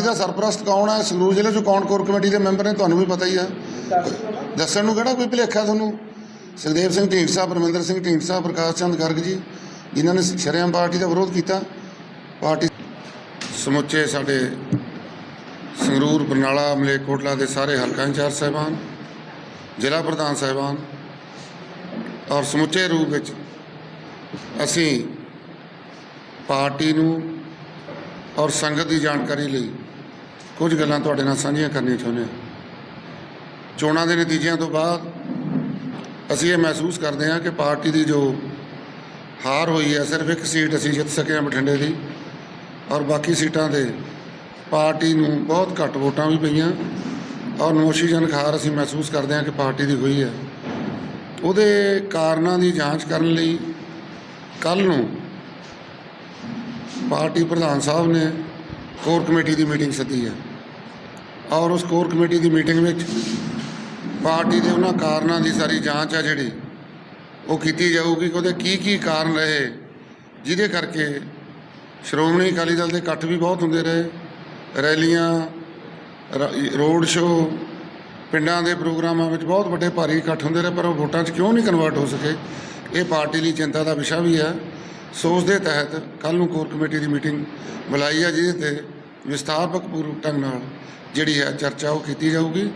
Party ਦਾ ਸਰਪ੍ਰਸਤ ਕੌਣ ਹੈ? ਸੰਗਰੂਰ ਜ਼ਿਲ੍ਹੇ 'ਚ ਕੌਣ ਕੋਰ ਕਮੇਟੀ ਦੇ ਮੈਂਬਰ ਨੇ? ਤੁਹਾਨੂੰ ਵੀ ਪਤਾ ਹੀ ਹੈ। ਦੱਸਣ ਨੂੰ ਕਿਹੜਾ ਕੋਈ ਭੁਲੇਖਾ ਤੁਹਾਨੂੰ? ਸੁਖਦੇਵ ਸਿੰਘ ਢੀਂਡਸਾ, ਪਰਮਿੰਦਰ ਸਿੰਘ ਢੀਂਡਸਾ, ਪ੍ਰਕਾਸ਼ ਚੰਦ ਗਰਗ ਜੀ, ਜਿਨ੍ਹਾਂ ਨੇ ਸ਼ਰੇਆਮ ਪਾਰਟੀ ਦਾ ਵਿਰੋਧ ਕੀਤਾ। ਪਾਰਟੀ ਸਮੁੱਚੇ ਸਾਡੇ ਸੰਗਰੂਰ, ਬਰਨਾਲਾ ਮਲੇਰਕੋਟਲਾ ਦੇ ਸਾਰੇ ਹਲਕਾ ਇੰਚਾਰਜ ਸਾਹਿਬਾਨ, ਜ਼ਿਲ੍ਹਾ ਪ੍ਰਧਾਨ ਸਾਹਿਬਾਨ ਔਰ ਸਮੁੱਚੇ ਰੂਪ ਵਿੱਚ ਅਸੀਂ ਪਾਰਟੀ ਨੂੰ ਔਰ ਸੰਗਤ ਦੀ ਜਾਣਕਾਰੀ ਲਈ ਕੁਝ ਗੱਲਾਂ ਤੁਹਾਡੇ ਨਾਲ ਸਾਂਝੀਆਂ ਕਰਨੀਆਂ ਚਾਹੁੰਦੇ ਹਾਂ। ਚੋਣਾਂ ਦੇ ਨਤੀਜਿਆਂ ਤੋਂ ਬਾਅਦ ਅਸੀਂ ਇਹ ਮਹਿਸੂਸ ਕਰਦੇ ਹਾਂ ਕਿ ਪਾਰਟੀ ਦੀ ਜੋ ਹਾਰ ਹੋਈ ਹੈ, ਸਿਰਫ ਇੱਕ ਸੀਟ ਅਸੀਂ ਜਿੱਤ ਸਕੇ ਹਾਂ ਬਠਿੰਡੇ ਦੀ ਔਰ ਬਾਕੀ ਸੀਟਾਂ 'ਤੇ ਪਾਰਟੀ ਨੂੰ ਬਹੁਤ ਘੱਟ ਵੋਟਾਂ ਵੀ ਪਈਆਂ ਔਰ ਨੋਸ਼ੀਜਨਕ ਹਾਰ ਅਸੀਂ ਮਹਿਸੂਸ ਕਰਦੇ ਹਾਂ ਕਿ ਪਾਰਟੀ ਦੀ ਹੋਈ ਹੈ। ਉਹਦੇ ਕਾਰਨਾਂ ਦੀ ਜਾਂਚ ਕਰਨ ਲਈ ਕੱਲ ਨੂੰ ਪਾਰਟੀ ਪ੍ਰਧਾਨ ਸਾਹਿਬ ਨੇ ਕੋਰ ਕਮੇਟੀ ਦੀ ਮੀਟਿੰਗ ਸੱਦੀ ਹੈ। ਔਰ ਉਸ ਕੋਰ ਕਮੇਟੀ ਦੀ ਮੀਟਿੰਗ ਵਿੱਚ ਪਾਰਟੀ ਦੇ ਉਹਨਾਂ ਕਾਰਨਾਂ ਦੀ ਸਾਰੀ ਜਾਂਚ ਆ ਜਿਹੜੀ, ਉਹ ਕੀਤੀ ਜਾਊਗੀ ਕਿ ਉਹਦੇ ਕੀ ਕੀ ਕਾਰਨ ਰਹੇ, ਜਿਹਦੇ ਕਰਕੇ ਸ਼੍ਰੋਮਣੀ ਅਕਾਲੀ ਦਲ ਦੇ ਇਕੱਠ ਵੀ ਬਹੁਤ ਹੁੰਦੇ ਰਹੇ, ਰੈਲੀਆਂ ਰੋਡ ਸ਼ੋਅ, ਪਿੰਡਾਂ ਦੇ ਪ੍ਰੋਗਰਾਮਾਂ ਵਿੱਚ ਬਹੁਤ ਵੱਡੇ ਭਾਰੀ ਇਕੱਠ ਹੁੰਦੇ ਰਹੇ, ਪਰ ਉਹ ਵੋਟਾਂ 'ਚ ਕਿਉਂ ਨਹੀਂ ਕਨਵਰਟ ਹੋ ਸਕੇ? ਇਹ ਪਾਰਟੀ ਲਈ ਚਿੰਤਾ ਦਾ ਵਿਸ਼ਾ ਵੀ ਹੈ। ਸੋ ਉਸ ਦੇ ਤਹਿਤ ਕੱਲ ਨੂੰ ਕੋਰ ਕਮੇਟੀ ਦੀ ਮੀਟਿੰਗ ਬੁਲਾਈ ਹੈ ਜਿਹਦੇ ਤੇ ਵਿਸਥਾਰਪਕ ਪੂਰਵਕ ਢੰਗ ਨਾਲ ਜਿਹੜੀ ਹੈ ਚਰਚਾ ਉਹ ਕੀਤੀ ਜਾਊਗੀ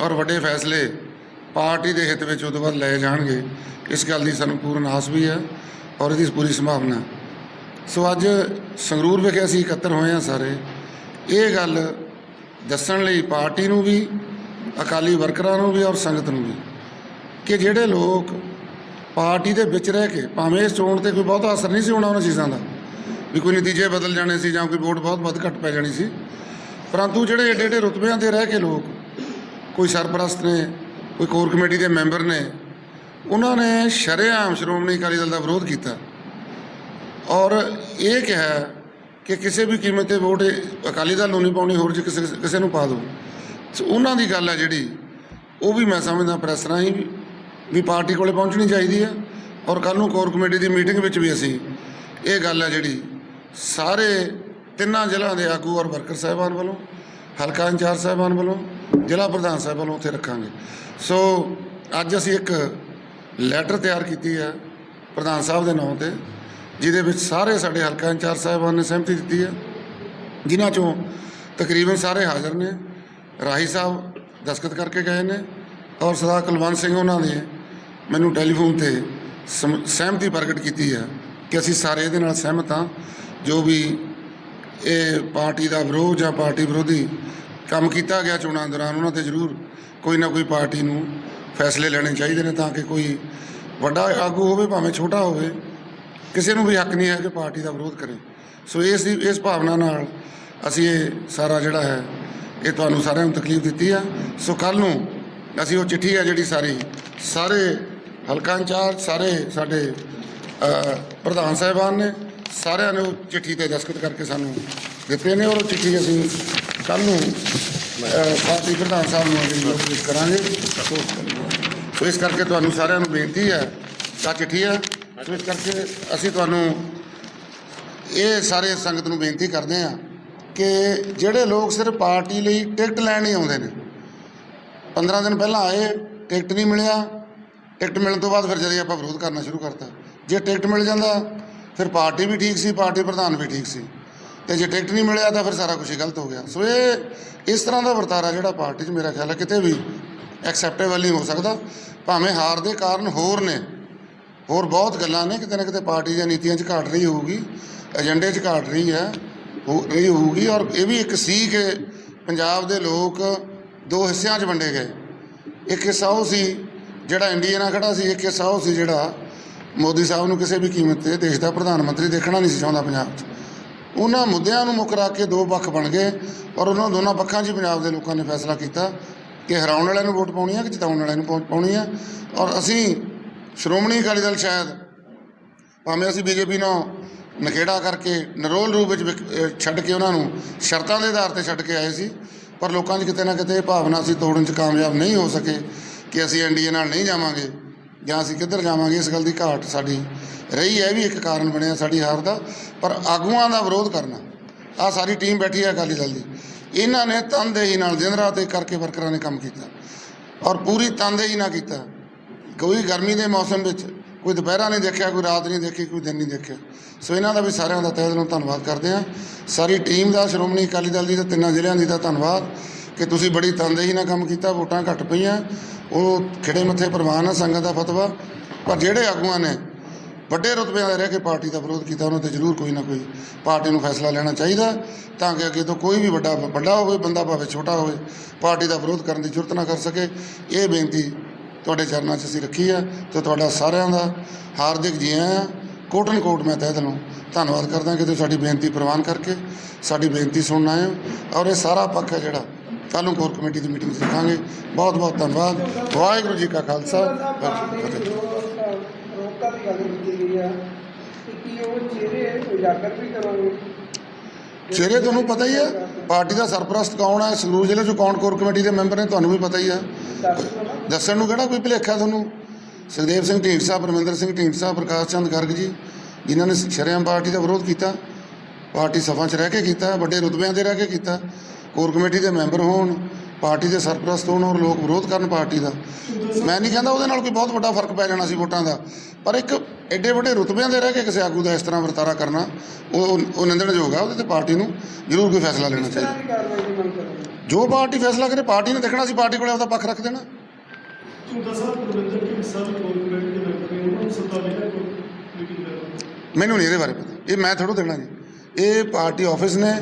ਔਰ ਵੱਡੇ ਫੈਸਲੇ ਪਾਰਟੀ ਦੇ ਹਿੱਤ ਵਿੱਚ ਉਦੋਂ ਬਾਅਦ ਲਏ ਜਾਣਗੇ। ਇਸ ਗੱਲ ਦੀ ਸਾਨੂੰ ਪੂਰਨ ਆਸ ਵੀ ਹੈ ਔਰ ਇਹਦੀ ਪੂਰੀ ਸੰਭਾਵਨਾ ਸੋ ਅੱਜ ਸੰਗਰੂਰ ਵਿਖੇ ਅਸੀਂ ਇਕੱਤਰ ਹੋਏ ਹਾਂ ਸਾਰੇ। ਇਹ ਗੱਲ ਦੱਸਣ ਲਈ ਪਾਰਟੀ ਨੂੰ ਵੀ, ਅਕਾਲੀ ਵਰਕਰਾਂ ਨੂੰ ਵੀ ਔਰ ਸੰਗਤ ਨੂੰ ਵੀ ਕਿ ਜਿਹੜੇ ਲੋਕ ਪਾਰਟੀ ਦੇ ਵਿੱਚ ਰਹਿ ਕੇ ਭਾਵੇਂ ਇਸ ਚੋਣ ਤੇ ਕੋਈ ਬਹੁਤਾ ਅਸਰ ਨਹੀਂ ਸੀ ਹੋਣਾ ਉਹਨਾਂ ਚੀਜ਼ਾਂ ਦਾ। ਵੀ ਕੋਈ ਨਤੀਜੇ ਬਦਲ ਜਾਣੇ ਸੀ ਜਾਂ ਕੋਈ ਵੋਟ ਬਹੁਤ ਵੱਧ ਘੱਟ ਪੈ ਜਾਣੀ ਸੀ। ਪਰੰਤੂ ਜਿਹੜੇ ਏਡੇ ਏਡੇ ਰੁਤਬਿਆਂ ਤੇ ਰਹਿ ਕੇ ਲੋਕ, ਕੋਈ ਸਰਪ੍ਰਸਤ ਨੇ, ਕੋਈ ਕੋਰ ਕਮੇਟੀ ਦੇ ਮੈਂਬਰ ਨੇ, ਉਹਨਾਂ ਨੇ ਸ਼ਰੇਆਮ ਸ਼੍ਰੋਮਣੀ ਅਕਾਲੀ ਦਲ ਦਾ ਵਿਰੋਧ ਕੀਤਾ। ਔਰ ਇਹ ਕਿਹਾ ਕਿ ਕਿਸੇ ਵੀ ਕੀਮਤ ਤੇ ਵੋਟ ਅਕਾਲੀ ਦਲ ਨੂੰ ਨਹੀਂ ਪਾਉਣੀ, ਹੋਰ ਜੇ ਕਿਸੇ ਕਿਸੇ ਨੂੰ ਪਾ ਦਿਓ ਸੋ ਉਹਨਾਂ ਦੀ ਗੱਲ ਹੈ ਜਿਹੜੀ, ਉਹ ਵੀ ਮੈਂ ਸਮਝਦਾ ਪ੍ਰੈਸ ਰਾਹੀਂ ਵੀ ਵੀ ਪਾਰਟੀ ਕੋਲੇ ਪਹੁੰਚਣੀ ਚਾਹੀਦੀ ਹੈ ਔਰ ਕੱਲ ਨੂੰ ਕੋਰ ਕਮੇਟੀ ਦੀ ਮੀਟਿੰਗ ਵਿੱਚ ਵੀ ਅਸੀਂ ਇਹ ਗੱਲ ਹੈ ਜਿਹੜੀ ਸਾਰੇ ਤਿੰਨਾਂ ਜ਼ਿਲ੍ਹਿਆਂ ਦੇ ਆਗੂ ਔਰ ਵਰਕਰ ਸਾਹਿਬਾਨ ਵੱਲੋਂ, ਹਲਕਾ ਇੰਚਾਰਜ ਸਾਹਿਬਾਨ ਵੱਲੋਂ, ਜ਼ਿਲ੍ਹਾ ਪ੍ਰਧਾਨ ਸਾਹਿਬ ਵੱਲੋਂ ਉੱਥੇ ਰੱਖਾਂਗੇ। ਸੋ ਅੱਜ ਅਸੀਂ ਇੱਕ ਲੈਟਰ ਤਿਆਰ ਕੀਤੀ ਹੈ ਪ੍ਰਧਾਨ ਸਾਹਿਬ ਦੇ ਨਾਂ ਤੇ, ਜਿਹਦੇ ਵਿੱਚ ਸਾਰੇ ਸਾਡੇ ਹਲਕਾ ਇੰਚਾਰਜ ਸਾਹਿਬਾਨ ਨੇ ਸਹਿਮਤੀ ਦਿੱਤੀ ਹੈ, ਜਿਨ੍ਹਾਂ ਚੋਂ ਤਕਰੀਬਨ ਸਾਰੇ ਹਾਜ਼ਰ ਨੇ। ਰਾਹੀ ਸਾਹਿਬ ਦਸਖਤ ਕਰਕੇ ਗਏ ਨੇ ਔਰ ਸਰਦਾਰ ਕੁਲਵੰਤ ਸਿੰਘ ਉਹਨਾਂ ਨੇ ਮੈਨੂੰ ਟੈਲੀਫੋਨ ਤੇ ਸਮ- ਸਹਿਮਤੀ ਪ੍ਰਗਟ ਕੀਤੀ ਹੈ ਕਿ ਅਸੀਂ ਸਾਰੇ ਇਹਦੇ ਨਾਲ ਸਹਿਮਤ ਹਾਂ। ਜੋ ਵੀ ਇਹ ਪਾਰਟੀ ਦਾ ਵਿਰੋਧ ਜਾਂ ਪਾਰਟੀ ਵਿਰੋਧੀ ਕੰਮ ਕੀਤਾ ਗਿਆ ਚੋਣਾਂ ਦੌਰਾਨ, ਉਹਨਾਂ ਤੇ ਜ਼ਰੂਰ ਕੋਈ ਨਾ ਕੋਈ ਪਾਰਟੀ ਨੂੰ ਫੈਸਲੇ ਲੈਣੇ ਚਾਹੀਦੇ ਨੇ ਤਾਂ ਕਿ ਕੋਈ ਵੱਡਾ ਆਗੂ ਹੋਵੇ, ਭਾਵੇਂ ਛੋਟਾ ਹੋਵੇ, ਕਿਸੇ ਨੂੰ ਵੀ ਹੱਕ ਨਹੀਂ ਹੈ ਕਿ ਪਾਰਟੀ ਦਾ ਵਿਰੋਧ ਕਰੇ। ਸੋ ਇਸ ਦੀ, ਇਸ ਭਾਵਨਾ ਨਾਲ ਅਸੀਂ ਇਹ ਸਾਰਾ ਜਿਹੜਾ ਹੈ, ਇਹ ਤੁਹਾਨੂੰ ਸਾਰਿਆਂ ਨੂੰ ਤਕਲੀਫ ਦਿੱਤੀ ਆ। ਸੋ ਕੱਲ ਨੂੰ ਅਸੀਂ ਉਹ ਚਿੱਠੀ ਹੈ ਜਿਹੜੀ ਸਾਰੀ, ਸਾਰੇ ਹਲਕਾ ਇੰਚਾਰਜ, ਸਾਰੇ ਸਾਡੇ ਪ੍ਰਧਾਨ ਸਾਹਿਬਾਨ ਨੇ ਸਾਰਿਆਂ ਨੇ ਉਹ ਚਿੱਠੀ ਤੇ ਦਸਖਤ ਕਰਕੇ ਸਾਨੂੰ ਦਿੱਤੇ ਨੇ ਔਰ ਉਹ ਚਿੱਠੀ ਅਸੀਂ ਕੱਲ ਨੂੰ ਅ, ਪਾਰਟੀ ਪ੍ਰਧਾਨ ਸਾਹਿਬ ਨੂੰ ਜਿਹੜੀ ਉਹ ਕਰਾਂਗੇ। ਸੋ ਸੋ ਇਸ ਕਰਕੇ ਤੁਹਾਨੂੰ ਸਾਰਿਆਂ ਨੂੰ ਬੇਨਤੀ ਹੈ ਤਾਂ ਚਿੱਠੀ ਹੈ। ਸੋ ਇਸ ਕਰਕੇ ਅਸੀਂ ਤੁਹਾਨੂੰ ਇਹ ਸਾਰੇ ਸੰਗਤ ਨੂੰ ਬੇਨਤੀ ਕਰਦੇ ਹਾਂ ਕਿ ਜਿਹੜੇ ਲੋਕ ਸਿਰਫ ਪਾਰਟੀ ਲਈ ਟਿਕਟ ਲੈਣ ਹੀ ਆਉਂਦੇ ਨੇ 15 ਦਿਨ ਪਹਿਲਾਂ ਆਏ ਟਿਕਟ ਨਹੀਂ ਮਿਲਿਆ। ਟਿਕਟ ਮਿਲਣ ਤੋਂ ਬਾਅਦ ਫਿਰ ਜਦੋਂ ਆਪਾਂ ਵਿਰੋਧ ਕਰਨਾ ਸ਼ੁਰੂ ਕਰਤਾ। ਜੇ ਟਿਕਟ ਮਿਲ ਜਾਂਦਾ ਫਿਰ ਪਾਰਟੀ ਵੀ ਠੀਕ ਸੀ, ਪਾਰਟੀ ਪ੍ਰਧਾਨ ਵੀ ਠੀਕ ਸੀ। ਤੇ ਜੇ ਟਿਕਟ ਨਹੀਂ ਮਿਲਿਆ ਤਾਂ ਫਿਰ ਸਾਰਾ ਕੁਝ ਹੀ ਗਲਤ ਹੋ ਗਿਆ। ਸੋ ਇਹ ਇਸ ਤਰ੍ਹਾਂ ਦਾ ਵਰਤਾਰਾ ਜਿਹੜਾ ਪਾਰਟੀ 'ਚ ਮੇਰਾ ਖਿਆਲ ਹੈ ਕਿਤੇ ਵੀ ਐਕਸੈਪਟੇਬਲ ਨਹੀਂ ਹੋ ਸਕਦਾ। ਭਾਵੇਂ ਹਾਰ ਦੇ ਕਾਰਨ ਹੋਰ ਨੇ, ਹੋਰ ਬਹੁਤ ਗੱਲਾਂ ਨੇ, ਕਿਤੇ ਨਾ ਕਿਤੇ ਪਾਰਟੀ ਦੀਆਂ ਨੀਤੀਆਂ 'ਚ ਘਾਟ ਰਹੀ ਹੋਊਗੀ ਏਜੰਡੇ 'ਚ ਘਾਟ ਰਹੀ ਹੈ, ਹੋ, ਰਹੀ ਹੋਊਗੀ ਔਰ ਇਹ ਵੀ ਇੱਕ ਸੀ ਕਿ ਪੰਜਾਬ ਦੇ ਲੋਕ ਦੋ ਹਿੱਸਿਆਂ 'ਚ ਵੰਡੇ ਗਏ। ਇੱਕ ਹਿੱਸਾ ਉਹ ਸੀ ਜਿਹੜਾ ਇੰਡੀਆ ਨਾਲ ਖੜਾ ਸੀ, ਇੱਕ ਹਿੱਸਾ ਉਹ ਸੀ ਜਿਹੜਾ ਮੋਦੀ ਸਾਹਿਬ ਨੂੰ ਕਿਸੇ ਵੀ ਕੀਮਤ ਤੇ ਦੇਸ਼ ਦਾ ਪ੍ਰਧਾਨ ਮੰਤਰੀ ਦੇਖਣਾ ਨਹੀਂ ਸੀ ਚਾਹੁੰਦਾ ਪੰਜਾਬ 'ਚ। ਉਹਨਾਂ ਮੁੱਦਿਆਂ ਨੂੰ ਮੁੱਖ ਰੱਖ ਕੇ ਦੋ ਪੱਖ ਬਣ ਗਏ ਔਰ ਉਹਨਾਂ ਦੋਨਾਂ ਪੱਖਾਂ 'ਚ ਹੀ ਪੰਜਾਬ ਦੇ ਲੋਕਾਂ ਨੇ ਫੈਸਲਾ ਕੀਤਾ ਕਿ ਹਰਾਉਣ ਵਾਲਿਆਂ ਨੂੰ ਵੋਟ ਪਾਉਣੀ ਹੈ ਕਿ ਜਿਤਾਉਣ ਵਾਲਿਆਂ ਨੂੰ ਪਾ- ਪਾਉਣੀ ਹੈ ਔਰ ਅਸੀਂ ਸ਼੍ਰੋਮਣੀ ਅਕਾਲੀ ਦਲ ਸ਼ਾਇਦ ਭਾਵੇਂ ਅਸੀਂ ਬੀਜੇਪੀ ਨਾਲ ਨਖੇੜਾ ਕਰਕੇ ਨਰੋਲ ਰੂਪ ਵਿੱਚ ਵਿਕ- ਛੱਡ ਕੇ ਉਹਨਾਂ ਨੂੰ ਸ਼ਰਤਾਂ ਦੇ ਆਧਾਰ ਤੇ ਛੱਡ ਕੇ ਆਏ ਸੀ, ਪਰ ਲੋਕਾਂ 'ਚ ਕਿਤੇ ਨਾ ਕਿਤੇ ਇਹ ਭਾਵਨਾ ਅਸੀਂ ਤੋੜਨ 'ਚ ਕਾਮਯਾਬ ਨਹੀਂ ਹੋ ਸਕੇ ਕਿ ਅਸੀਂ ਐਨਡੀਏ ਨਾਲ ਨਹੀਂ ਜਾਵਾਂਗੇ। ਜਾਂ ਅਸੀਂ ਕਿੱਧਰ ਜਾਵਾਂਗੇ, ਇਸ ਗੱਲ ਦੀ ਘਾਟ ਸਾਡੀ ਰਹੀ ਹੈ, ਇਹ ਵੀ ਇੱਕ ਕਾਰਨ ਬਣਿਆ ਸਾਡੀ ਹਾਰ ਦਾ, ਪਰ ਆਗੂਆਂ ਦਾ ਵਿਰੋਧ ਕਰਨਾ। ਆ ਸਾਰੀ ਟੀਮ ਬੈਠੀ ਹੈ ਅਕਾਲੀ ਦਲ ਦੀ। ਇਹਨਾਂ ਨੇ ਤਨਦੇਹੀ ਨਾਲ ਦਿਨ ਰਾਤ ਇੱਕ ਕਰਕੇ ਵਰਕਰਾਂ ਨੇ ਕੰਮ ਕੀਤਾ ਔਰ ਪੂਰੀ ਤਨਦੇਹੀ ਨਾਲ ਕੀਤਾ। ਕੋਈ ਗਰਮੀ ਦੇ ਮੌਸਮ ਵਿੱਚ ਕੋਈ ਦੁਪਹਿਰਾਂ ਨਹੀਂ ਦੇਖਿਆ, ਕੋਈ ਰਾਤ ਨਹੀਂ ਦੇਖੀ, ਕੋਈ ਦਿਨ ਨਹੀਂ ਦੇਖਿਆ। ਸੋ ਇਹਨਾਂ ਦਾ ਵੀ ਸਾਰਿਆਂ ਦਾ ਤਹਿ ਦਿਲੋਂ ਧੰਨਵਾਦ ਕਰਦੇ ਹਾਂ। ਸਾਰੀ ਟੀਮ ਦਾ, ਸ਼੍ਰੋਮਣੀ ਅਕਾਲੀ ਦਲ ਦੀ ਤੇ ਤਿੰਨਾਂ ਜ਼ਿਲ੍ਹਿਆਂ ਦੀ ਦਾ ਧੰਨਵਾਦ ਕਿ ਤੁਸੀਂ ਬੜੀ ਤਨਦੇਹੀ ਨਾਲ ਕੰਮ ਕੀਤਾ, ਵੋਟਾਂ ਘੱਟ ਪਈਆਂ। ਉਹ ਖਿੜੇ ਮੱਥੇ ਪ੍ਰਵਾਨ ਆ, ਸੰਗਤ ਦਾ ਫਤਵਾ। ਪਰ ਜਿਹੜੇ ਆਗੂਆਂ ਨੇ ਵੱਡੇ ਰੁਤਬਿਆਂ ਦੇ ਰਹਿ ਕੇ ਪਾਰਟੀ ਦਾ ਵਿਰੋਧ ਕੀਤਾ, ਉਹਨਾਂ ਤੇ ਜ਼ਰੂਰ ਕੋਈ ਨਾ ਕੋਈ ਪਾਰਟੀ ਨੂੰ ਫੈਸਲਾ ਲੈਣਾ ਚਾਹੀਦਾ। ਤਾਂ ਕਿ ਅੱਗੇ ਤੋਂ ਕੋਈ ਵੀ ਵੱਡਾ ਵੱਡਾ ਹੋਵੇ, ਬੰਦਾ ਭਾਵੇਂ ਛੋਟਾ ਹੋਵੇ, ਪਾਰਟੀ ਦਾ ਵਿਰੋਧ ਕਰਨ ਦੀ ਜ਼ਰੂਰਤ ਨਾ ਕਰ ਸਕੇ। ਇਹ ਬੇਨਤੀ ਤੁਹਾਡੇ ਚਰਨਾਂ 'ਚ ਅਸੀਂ ਰੱਖੀ ਆ ਤੇ ਤੁਹਾਡਾ ਸਾਰਿਆਂ ਦਾ ਹਾਰਦਿਕ ਜੀ ਆਇਆਂ ਆ। ਕੋਟਨ ਕੋਟ ਮੈਂ ਤਹਿ ਦਿਲੋਂ ਧੰਨਵਾਦ ਕਰਦਾ ਕਿ ਤੁਸੀਂ ਸਾਡੀ ਬੇਨਤੀ ਪ੍ਰਵਾਨ ਕਰਕੇ ਸਾਡੀ ਬੇਨਤੀ ਸੁਣਨ ਆਏ ਹੋ। ਔਰ ਇਹ ਸਾਰਾ ਪੱਖ ਹੈ ਜਿਹੜਾ ਕੱਲ੍ਹ ਨੂੰ ਕੋਰ ਕਮੇਟੀ ਦੀ ਮੀਟਿੰਗ 'ਚ ਰੱਖਾਂਗੇ। ਬਹੁਤ ਬਹੁਤ ਧੰਨਵਾਦ। ਵਾਹਿਗੁਰੂ ਜੀ ਕਾ ਖਾਲਸਾ। ਵਾਹਿਗੁਰੂ ਜੀ ਕੀ ਫਤਿਹ। ਰੋਕਾ ਦੀ ਗੱਲ ਕੀਤੀ ਗਈ ਆ ਕਿ ਕੀ ਉਹ ਚਿਹਰੇ ਉਜਾਗਰ ਵੀ ਕਰੋਗੇ? ਚਿਹਰੇ ਤੁਹਾਨੂੰ ਪਤਾ ਹੀ ਹੈ ਪਾਰਟੀ ਦਾ ਸਰਪ੍ਰਸਤ ਕੌਣ ਹੈ ਸੰਗਰੂਰ ਜ਼ਿਲ੍ਹੇ 'ਚੋਂ ਕੌਣ ਕੋਰ ਕਮੇਟੀ ਦੇ ਮੈਂਬਰ ਨੇ ਤੁਹਾਨੂੰ ਵੀ ਪਤਾ ਹੀ ਹੈ ਦੱਸਣ ਨੂੰ ਕਿਹੜਾ ਕੋਈ ਭੁਲੇਖਾ ਤੁਹਾਨੂੰ? ਸੁਖਦੇਵ ਸਿੰਘ ਢੀਂਡਸਾ ਪਰਮਿੰਦਰ ਸਿੰਘ ਢੀਂਡਸਾ ਪ੍ਰਕਾਸ਼ ਚੰਦ ਗਰਗ ਜੀ ਜਿਨ੍ਹਾਂ ਨੇ ਸ਼ਰੇਆਮ ਪਾਰਟੀ ਦਾ ਵਿਰੋਧ ਕੀਤਾ। ਪਾਰਟੀ ਸਭਾ 'ਚ ਰਹਿ ਕੇ ਕੀਤਾ ਵੱਡੇ ਰੁਤਬਿਆਂ ਤੇ ਰਹਿ ਕੇ ਕੀਤਾ। ਕੋਰ ਕਮੇਟੀ ਦੇ ਮੈਂਬਰ ਹੋਣ ਪਾਰਟੀ ਦੇ ਸਰਪ੍ਰਸਤ ਹੋਣ ਔਰ ਲੋਕ ਵਿਰੋਧ ਕਰਨ ਪਾਰਟੀ ਦਾ। ਮੈਂ ਨਹੀਂ ਕਹਿੰਦਾ ਉਹਦੇ ਨਾਲ ਕੋਈ ਬਹੁਤ ਵੱਡਾ ਫ਼ਰਕ ਪੈ ਜਾਣਾ ਸੀ ਵੋਟਾਂ ਦਾ ਪਰ ਇੱਕ ਐਡੇ ਵੱਡੇ ਰੁਤਬਿਆਂ ਦੇ ਰਹਿ ਕੇ ਕਿਸੇ ਆਗੂ ਦਾ ਇਸ ਤਰ੍ਹਾਂ ਵਰਤਾਰਾ ਕਰਨਾ ਉਹ ਉਹ ਨਿੰਦਣਯੋਗ ਹੈ ਉਹਦੇ ਤੇ ਪਾਰਟੀ ਨੂੰ ਜ਼ਰੂਰ ਕੋਈ ਫੈਸਲਾ ਲੈਣਾ ਚਾਹੀਦਾ। ਜੋ ਪਾਰਟੀ ਫੈਸਲਾ ਕਰੇ ਪਾਰਟੀ ਨੇ ਦੇਖਣਾ ਸੀ ਪਾਰਟੀ ਕੋਲੇ ਆਪਦਾ ਪੱਖ ਰੱਖ ਦੇਣਾ। ਮੈਨੂੰ ਨਹੀਂ ਇਹਦੇ ਬਾਰੇ ਪਤਾ। ਇਹ ਮੈਂ ਥੋੜ੍ਹਾ ਦੇਣਾ ਜੀ। ਇਹ ਪਾਰਟੀ ਆਫਿਸ ਨੇ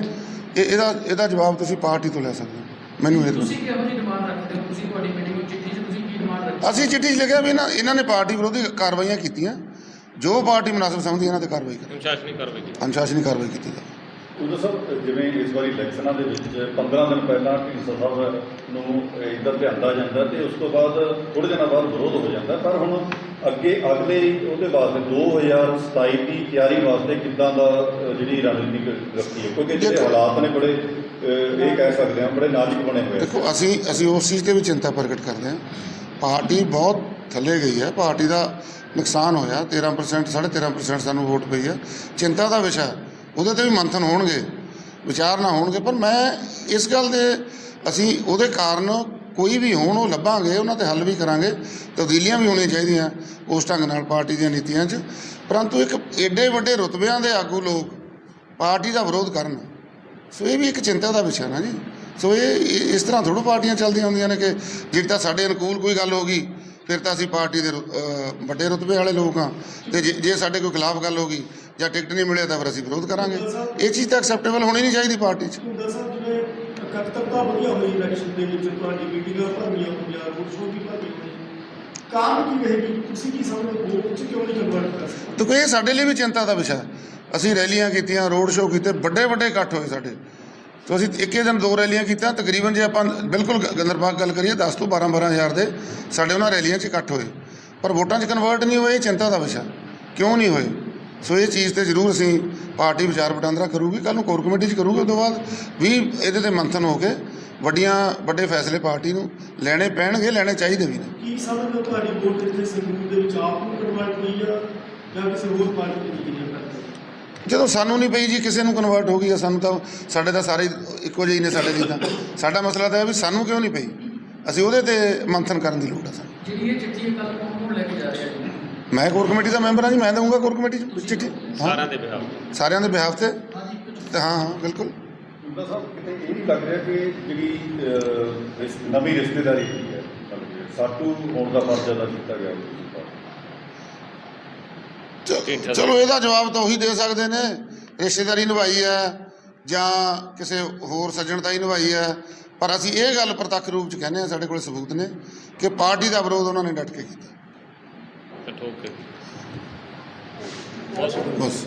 ਇਹ ਇਹਦਾ ਇਹਦਾ ਜਵਾਬ ਤੁਸੀਂ ਪਾਰਟੀ ਤੋਂ ਲੈ ਸਕਦੇ ਹੋ। ਮੈਨੂੰ ਇਹ ਤੁਸੀਂ ਕਿਹੋ ਜਿਹੀ ਡਿਮਾਂਡ ਰੱਖਦੇ ਹੋ? ਤੁਸੀਂ ਤੁਹਾਡੀ ਮੀਟਿੰਗ ਵਿੱਚ ਚਿੱਠੀ 'ਚ ਤੁਸੀਂ ਕੀ ਡਿਮਾਂਡ ਰੱਖੀ ਅਸੀਂ ਚਿੱਠੀ 'ਚ ਲਿਖਿਆ ਵੀ ਇਹਨਾਂ ਇਹਨਾਂ ਨੇ ਪਾਰਟੀ ਵਿਰੋਧੀ ਕਾਰਵਾਈਆਂ ਕੀਤੀਆਂ। ਜੋ ਪਾਰਟੀ ਮੁਨਾਸਬ ਸਮਝਦੀ ਇਹਨਾਂ ਤੇ ਕਾਰਵਾਈ ਕਰੇ ਅਨੁਸ਼ਾਸਨੀ ਕਾਰਵਾਈ ਕੀਤੀ। ਅਨੁਸ਼ਾਸਨੀ ਕਾਰਵਾਈ ਕੀਤੀ ਜਾਵੇ। ਉਦੋਂ ਸਾਹਿਬ ਜਿਵੇਂ ਇਸ ਵਾਰੀ ਇਲੈਕਸ਼ਨਾਂ ਦੇ ਵਿੱਚ 15 ਦਿਨ ਪਹਿਲਾਂ ਢੀਂਡਸਾ ਸਾਹਿਬ ਨੂੰ ਇੱਧਰ ਲਿਆਂਦਾ ਜਾਂਦਾ ਤੇ ਉਸ ਤੋਂ ਬਾਅਦ ਥੋੜ੍ਹੇ ਦਿਨਾਂ ਬਾਅਦ ਵਿਰੋਧ ਹੋ ਜਾਂਦਾ। ਪਰ ਹੁਣ ਅੱਗੇ ਅਗਲੇ ਉਹਦੇ ਵਾਸਤੇ 2027 ਦੀ ਤਿਆਰੀ ਵਾਸਤੇ ਕਿੱਦਾਂ ਦਾ ਜਿਹੜੀ ਰਣਨੀਤੀ ਰੱਖੀ ਹੈ? ਕਿਉਂਕਿ ਜਿਹੜੇ ਹਾਲਾਤ ਨੇ ਬੜੇ ਇਹ ਕਹਿ ਸਕਦੇ ਹਾਂ ਬੜੇ ਨਾਜ਼ੁਕ ਬਣੇ ਹੋਏ ਆ। ਦੇਖੋ ਅਸੀਂ ਅਸੀਂ ਉਸ ਚੀਜ਼ ਤੇ ਵੀ ਚਿੰਤਾ ਪ੍ਰਗਟ ਕਰਦੇ ਹਾਂ। ਪਾਰਟੀ ਬਹੁਤ ਥੱਲੇ ਗਈ ਹੈ। ਪਾਰਟੀ ਦਾ ਨੁਕਸਾਨ ਹੋਇਆ। 13% 13.5% ਸਾਨੂੰ ਵੋਟ ਪਈ ਹੈ। ਚਿੰਤਾ ਦਾ ਵਿਸ਼ਾ ਹੈ। ਉਹਦੇ ਤੇ ਵੀ ਮੰਥਨ ਹੋਣਗੇ, ਵਿਚਾਰ ਨਾ ਹੋਣਗੇ, ਪਰ ਮੈਂ ਇਸ ਗੱਲ ਦੇ ਅਸੀਂ ਉਹਦੇ ਕਾਰਨ ਕੋਈ ਵੀ ਹੋਣ ਉਹ ਲੱਭਾਂਗੇ, ਉਹਨਾਂ ਤੇ ਹੱਲ ਵੀ ਕਰਾਂਗੇ, ਤਬਦੀਲੀਆਂ ਵੀ ਹੋਣੀਆਂ ਚਾਹੀਦੀਆਂ ਉਸ ਢੰਗ ਨਾਲ ਪਾਰਟੀ ਦੀਆਂ ਨੀਤੀਆਂ 'ਚ। ਪਰੰਤੂ ਇੱਕ ਏਡੇ ਵੱਡੇ ਰੁਤਬਿਆਂ ਦੇ ਆਗੂ ਲੋਕ ਪਾਰਟੀ ਦਾ ਵਿਰੋਧ ਕਰਨ, ਸੋ ਇਹ ਵੀ ਇੱਕ ਚਿੰਤਾ ਦਾ ਵਿਸ਼ਾ ਨਾ ਜੀ। ਸੋ ਇਹ ਇਹ- ਇਸ ਤਰ੍ਹਾਂ ਥੋੜ੍ਹਾ ਪਾਰਟੀਆਂ ਚੱਲਦੀਆਂ ਹੁੰਦੀਆਂ ਨੇ ਕਿ ਜੇ ਤਾਂ ਸਾਡੇ ਅਨੁਕੂਲ ਕੋਈ ਗੱਲ ਹੋ ਗਈ ਫਿਰ ਤਾਂ ਅਸੀਂ ਪਾਰਟੀ ਦੇ ਵੱਡੇ ਰੁਤਬੇ ਵਾਲੇ ਲੋਕ ਹਾਂ। ਤੇ ਜੇ ਜੇ ਸਾਡੇ ਕੋਈ ਖਿਲਾਫ ਗੱਲ ਹੋ ਗਈ ਜਾਂ ਟਿਕਟ ਨਹੀਂ ਮਿਲਿਆ ਤਾਂ ਫਿਰ ਅਸੀਂ ਵਿਰੋਧ ਕਰਾਂਗੇ। ਇਹ ਚੀਜ਼ ਤਾਂ ਐਕਸੈਪਟੇਬਲ ਹੋਣੀ ਨਹੀਂ ਚਾਹੀਦੀ ਪਾਰਟੀ 'ਚ। ਇਕੱਤਰਤਾ ਵਧੀਆ ਹੋਈ ਇਲੈਕਸ਼ਨ ਦੇ ਵਿੱਚ ਤੁਹਾਡੀ ਮੀਟਿੰਗਾਂ ਭਰਮੀਆਂ ਹੋਈਆਂ ਰੋਡ ਸ਼ੋਅ ਵੀ ਭਰਮੀ ਹੋਈ ਕਾਰਨ ਕੀ ਰਹੇਗੀ? ਤੁਸੀਂ ਕੀ ਸਮਝਦੇ ਹੋ? ਵੋਟ 'ਚ ਕਿਉਂ ਨਹੀਂ ਕਨਵਰਟ ਕਰ ਸਕਦੇ ਦੇਖੋ ਇਹ ਸਾਡੇ ਲਈ ਵੀ ਚਿੰਤਾ ਦਾ ਵਿਸ਼ਾ। ਅਸੀਂ ਰੈਲੀਆਂ ਕੀਤੀਆਂ ਰੋਡ ਸ਼ੋਅ ਕੀਤੇ ਵੱਡੇ ਵੱਡੇ ਇਕੱਠ ਹੋਏ ਸਾਡੇ। ਸੋ ਅਸੀਂ ਇੱਕੇ ਦਿਨ ਦੋ ਰੈਲੀਆਂ ਕੀਤੀਆਂ। ਤਕਰੀਬਨ ਜੇ ਆਪਾਂ ਬਿਲਕੁਲ ਗ- ਗੰਦਰਬਾਗ ਗੱਲ ਕਰੀਏ 10 ਤੋਂ 12 12 ਹਜ਼ਾਰ ਦੇ ਸਾਡੇ ਉਹਨਾਂ ਰੈਲੀਆਂ 'ਚ ਇਕੱਠ ਹੋਏ। ਪਰ ਵੋਟਾਂ 'ਚ ਕਨਵਰਟ ਨਹੀਂ ਹੋਏ, ਇਹ ਚਿੰਤਾ ਦਾ ਵਿਸ਼ਾ। ਕਿਉਂ ਨਹੀਂ ਹੋਏ? ਸੋ ਇਹ ਚੀਜ਼ ਤੇ ਜ਼ਰੂਰ ਅਸੀਂ ਪਾਰਟੀ ਵਿਚਾਰ ਵਟਾਂਦਰਾ ਕਰੂਗੀ। ਕੱਲ ਨੂੰ ਕੋਰ ਕਮੇਟੀ 'ਚ ਕਰੂਗੀ ਉਸ ਤੋਂ ਬਾਅਦ ਵੀ ਇਹਦੇ ਤੇ ਮੰਥਨ ਹੋ ਕੇ ਵੱਡੀਆਂ, ਵੱਡੇ ਫੈਸਲੇ ਪਾਰਟੀ ਨੂੰ ਲੈਣੇ ਪੈਣਗੇ, ਲੈਣੇ ਚਾਹੀਦੇ ਵੀ ਨੇ। ਕੀ ਸਮਝਦੇ ਹੋ ਤੁਹਾਡੀ ਵੋਟ ਇੱਥੇ ਸੰਗਰੂਰ ਦੇ ਵਿੱਚ ਆਪ ਨੂੰ ਕਨਵਰਟ ਹੋਈ ਆ ਜਾਂ ਕਿਸੇ ਹੋਰ ਪਾਰਟੀ ਨੇ ਕੀਤੀ ਜਦੋਂ ਸਾਨੂੰ ਨਹੀਂ ਪਈ ਜੀ ਕਿਸੇ ਨੂੰ ਕਨਵਰਟ ਹੋ ਗਈ ਆ ਸਾਨੂੰ ਤਾਂ ਸਾਡੇ ਤਾਂ ਸਾਰੇ ਇੱਕੋ ਜਿਹੇ ਹੀ ਨੇ ਸਾਡੇ ਤਾਂ। ਸਾਡਾ ਮਸਲਾ ਤਾਂ ਇਹ ਵੀ ਸਾਨੂੰ ਕਿਉਂ ਨਹੀਂ ਪਈ? ਅਸੀਂ ਉਹਦੇ ਤੇ ਮੰਥਨ ਕਰਨ ਦੀ ਲੋੜ ਆ ਸਾਨੂੰ। ਜਿਹੜੀ ਇਹ ਚਿੱਠੀ ਕੱਲ ਕੌਣ ਲੈ ਕੇ ਜਾ ਰਿਹਾ ਜੀ? ਮੈਂ ਕੋਰ ਕਮੇਟੀ ਦਾ ਮੈਂਬਰ ਹਾਂ ਜੀ ਮੈਂ ਦਊਂਗਾ ਕੋਰ ਕਮੇਟੀ 'ਚ ਚਿੱਠੀ। ਹਾਂ। ਸਾਰਿਆਂ ਦੇ ਬਿਹਾਰ ਸਾਰਿਆਂ ਦੇ ਬਿਹਾਫ ਤੇ। ਹਾਂ ਹਾਂ ਬਿਲਕੁਲ। ਸਾਹਿਬ ਕਿਤੇ ਇਹ ਨਹੀਂ ਲੱਗ ਰਿਹਾ ਕਿ ਜਿਹੜੀ ਨਵੀਂ ਰਿਸ਼ਤੇਦਾਰੀ ਹੈ ਸਾਟੂ ਹੋਣ ਦਾ ਫਰਜ਼ ਅਦਾ ਕੀਤਾ ਗਿਆ। ਚ- ਚਲੋ ਇਹਦਾ ਜਵਾਬ ਤਾਂ ਉਹੀ ਦੇ ਸਕਦੇ ਨੇ। ਰਿਸ਼ਤੇਦਾਰੀ ਨਿਭਾਈ ਹੈ ਜਾਂ ਕਿਸੇ ਹੋਰ ਸੱਜਣਤਾਈ ਨਿਭਾਈ ਹੈ। ਪਰ ਅਸੀਂ ਇਹ ਗੱਲ ਪ੍ਰਤੱਖ ਰੂਪ 'ਚ ਕਹਿੰਦੇ ਆ ਸਾਡੇ ਕੋਲ ਸਬੂਤ ਨੇ ਕਿ ਪਾਰਟੀ ਦਾ ਵਿਰੋਧ ਉਹਨਾਂ ਨੇ ਡਟ ਕੇ ਕੀਤਾ। ਠੋਕ ਕੇ ਬਸ।